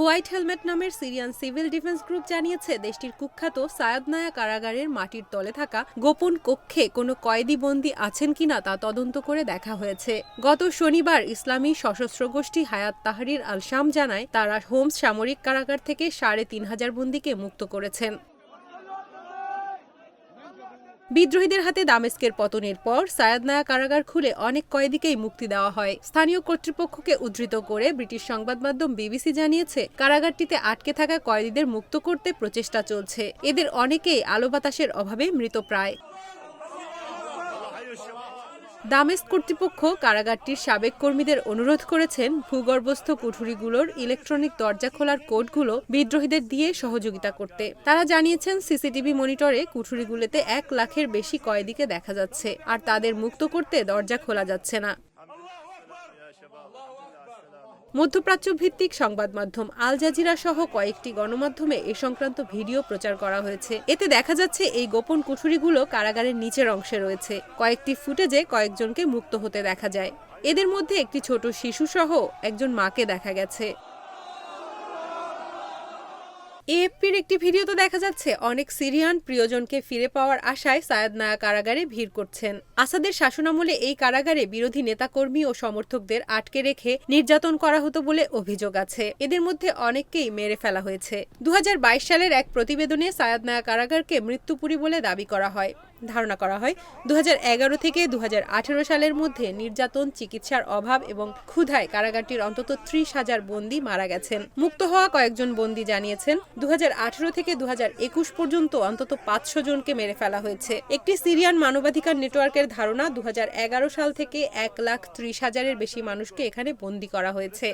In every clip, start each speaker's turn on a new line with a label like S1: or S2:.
S1: White helmet নামের Syrian civil defence group জানিয়েছে, দেশটির কুখ্যাত সায়াদনায়া কারাগারের মাটির তলে থাকা গোপন কক্ষে কোনো কয়েদি বন্দী আছেন কিনা তা তদন্ত করে দেখা হয়েছে। গত শনিবার ইসলামী সশস্ত্র গোষ্ঠী হায়াত তাহরির আল শাম জানায়, তারা হোমস সামরিক কারাগার থেকে সাড়ে তিন হাজার বন্দীকে মুক্ত করেছেন। বিদ্রোহীদের হাতে দামেস্কের পতনের পর সায়াদনায়া কারাগার খুলে অনেক কয়েদিকেই মুক্তি দেওয়া হয়। স্থানীয় কর্তৃপক্ষকে উদ্ধৃত করে ব্রিটিশ সংবাদ মাধ্যম বিবিসি জানিয়েছে, কারাগারটিতে আটকে থাকা কয়েদিদের মুক্ত করতে প্রচেষ্টা চলছে। এদের অনেকেই আলো বাতাসের অভাবে মৃতপ্রায় দামেস্ক কর্তৃপক্ষ কারাগারটির সাবেক কর্মীদের অনুরোধ করেছেন ভূগর্ভস্থ কুঠুরিগুলোর ইলেকট্রনিক দরজা খোলার কোডগুলো বিদ্রোহীদের দিয়ে সহযোগিতা করতে। তারা জানিয়েছেন, সিসিটিভি মনিটরে কুঠুরিগুলোতে এক লাখের বেশি কয়েদিকে দেখা যাচ্ছে, আর তাদের মুক্ত করতে দরজা খোলা যাচ্ছে না। মধ্যপ্রাচ্য ভিত্তিক সংবাদ মাধ্যম আল জাজিরা সহ কয়েকটি গণমাধ্যমে এ সংক্রান্ত ভিডিও প্রচার করা হয়েছে। এতে দেখা যাচ্ছে এই গোপন কুঠুরিগুলো কারাগারের নিচের অংশে রয়েছে। কয়েকটি ফুটেজে কয়েকজনকে মুক্ত হতে দেখা যায়। এদের মধ্যে একটি ছোট শিশু সহ একজন মাকে দেখা গেছে। এএফপির একটি ভিডিওতে দেখা যাচ্ছে। অনেক সিরিয়ান প্রিয়জনকে ফিরে পাওয়ার আশায় সায়াদ নায়া কারাগারে ভিড় করছেন। আসাদের শাসনামলে এই কারাগারে বিরোধী নেতাকর্মী ও সমর্থকদের আটকে রেখে নির্যাতন করা হতো বলে অভিযোগ আছে। এদের মধ্যে অনেককেই মেরে ফেলা হয়েছে। দু হাজার বাইশ সালের এক প্রতিবেদনে সায়াদ নায়া কারাগারকে মৃত্যুপুরী বলে দাবি করা হয়। ধারণা করা হয় দু হাজার এগারো থেকে দু হাজার আঠারো সালের মধ্যে নির্যাতন, চিকিৎসার অভাব এবং ক্ষুধায় কারাগারটির অন্তত ত্রিশ হাজার বন্দী মারা গেছেন। মুক্ত হওয়া কয়েকজন বন্দী জানিয়েছেন দু হাজার আঠারো থেকে দু হাজার একুশ পর্যন্ত অন্তত পাঁচশো জনকে মেরে ফেলা হয়েছে। একটি সিরিয়ান মানবাধিকার নেটওয়ার্কের ধারণা দু হাজার এগারো সাল থেকে এক লাখ ত্রিশ হাজারের বেশি মানুষকে এখানে বন্দি করা হয়েছে।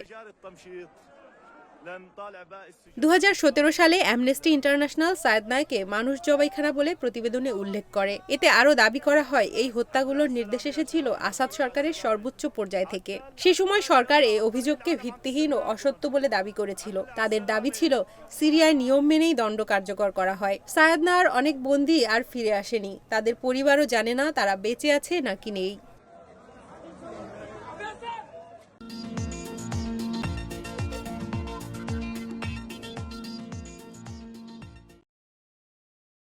S1: দু হাজার সতেরো সালে অ্যামনেস্টি ইন্টারন্যাশনাল সায়েদ নায়কে মানুষ জবাইখানা বলে প্রতিবেদনে উল্লেখ করে। এতে আরও দাবি করা হয়, এই হত্যাগুলোর নির্দেশ এসেছিল আসাদ সরকারের সর্বোচ্চ পর্যায় থেকে। সে সময় সরকার এই অভিযোগকে ভিত্তিহীন ও অসত্য বলে দাবি করেছিল। তাদের দাবি ছিল, সিরিয়ায় নিয়ম মেনেই দণ্ড কার্যকর করা হয়। সায়েদ নায়ার অনেক বন্দী আর ফিরে আসেনি। তাদের পরিবারও জানে না তারা বেঁচে আছে নাকি নেই।